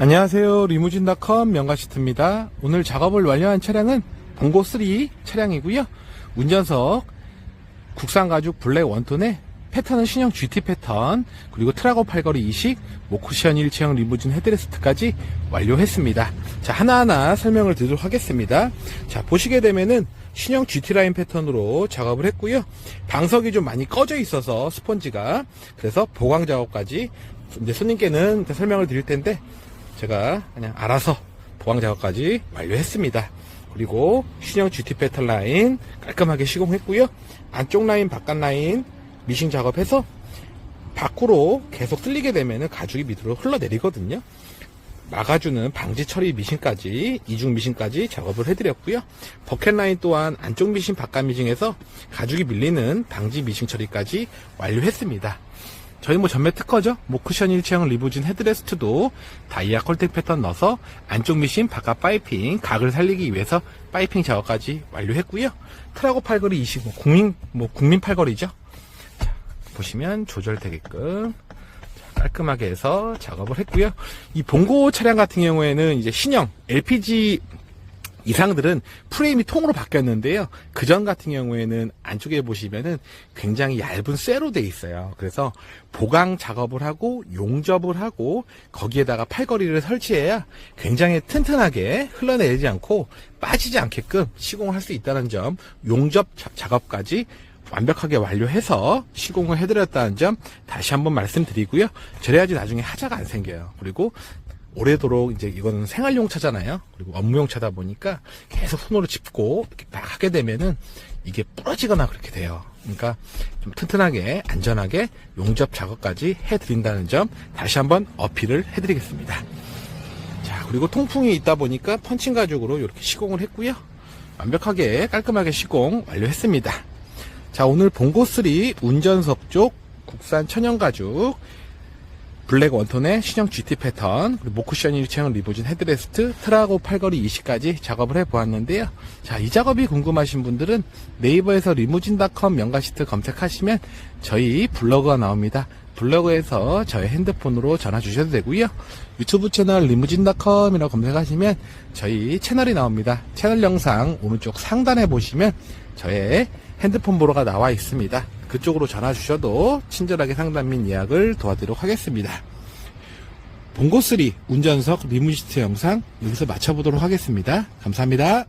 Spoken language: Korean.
안녕하세요. 리무진닷컴 명가시트입니다. 오늘 작업을 완료한 차량은 봉고3 차량이고요. 운전석 국산 가죽 블랙 원톤에 패턴은 신형 GT 패턴 그리고 트라고 팔걸이 이식 모쿠션 일체형 리무진 헤드레스트까지 완료했습니다. 자 하나하나 설명을 드리도록 하겠습니다. 자 보시게 되면은 신형 GT 라인 패턴으로 작업을 했고요. 방석이 좀 많이 꺼져 있어서 스펀지가 그래서 보강 작업까지 이제 손님께는 설명을 드릴 텐데 제가 그냥 알아서 보강 작업까지 완료했습니다. 그리고 신형 GT 패턴 라인 깔끔하게 시공했고요. 안쪽 라인, 바깥 라인 미싱 작업해서 밖으로 계속 쓸리게 되면 가죽이 밑으로 흘러내리거든요. 막아주는 방지 처리 미싱까지 이중 미싱까지 작업을 해드렸고요. 버켓 라인 또한 안쪽 미싱, 바깥 미싱에서 가죽이 밀리는 방지 미싱 처리까지 완료했습니다. 저희 뭐 전매 특허죠. 모쿠션 일체형 리부진 헤드레스트도 다이아 컬텍 패턴 넣어서 안쪽 미신 바깥 파이핑 각을 살리기 위해서 파이핑 작업까지 완료했고요. 트라고 팔걸이 25 국민 뭐 국민 팔걸이죠. 자, 보시면 조절되게끔 자, 깔끔하게 해서 작업을 했고요. 이 봉고 차량 같은 경우에는 이제 신형 LPG 이상들은 프레임이 통으로 바뀌었는데요. 그전 같은 경우에는 안쪽에 보시면은 굉장히 얇은 쇠로 돼 있어요. 그래서 보강 작업을 하고 용접을 하고 거기에다가 팔걸이를 설치해야 굉장히 튼튼하게 흘러내리지 않고 빠지지 않게끔 시공을 할 수 있다는 점, 용접 자- 작업까지 완벽하게 완료해서 시공을 해드렸다는 점 다시 한번 말씀드리고요. 저래야지 나중에 하자가 안 생겨요. 그리고 오래도록 이제 이거는 생활용 차잖아요. 그리고 업무용 차다 보니까 계속 손으로 짚고 이렇게 막 하게 되면은 이게 부러지거나 그렇게 돼요. 그러니까 좀 튼튼하게 안전하게 용접 작업까지 해드린다는 점 다시 한번 어필을 해드리겠습니다. 자 그리고 통풍이 있다 보니까 펀칭 가죽으로 이렇게 시공을 했고요. 완벽하게 깔끔하게 시공 완료했습니다. 자 오늘 봉고3 운전석 쪽 국산 천연 가죽 블랙 원톤의 신형 GT 패턴, 그리고 모쿠션 일체형 리보진 헤드레스트, 트라고 팔걸이 20까지 작업을 해보았는데요. 자, 이 작업이 궁금하신 분들은 네이버에서 리무진닷컴 명가시트 검색하시면 저희 블로그가 나옵니다. 블로그에서 저희 핸드폰으로 전화 주셔도 되고요. 유튜브 채널 리무진닷컴이라고 검색하시면 저희 채널이 나옵니다. 채널 영상 오른쪽 상단에 보시면 저의 핸드폰 번호가 나와 있습니다. 그쪽으로 전화 주셔도 친절하게 상담 및 예약을 도와드리도록 하겠습니다. 봉고3 운전석 리무시트 영상 여기서 마쳐보도록 하겠습니다. 감사합니다.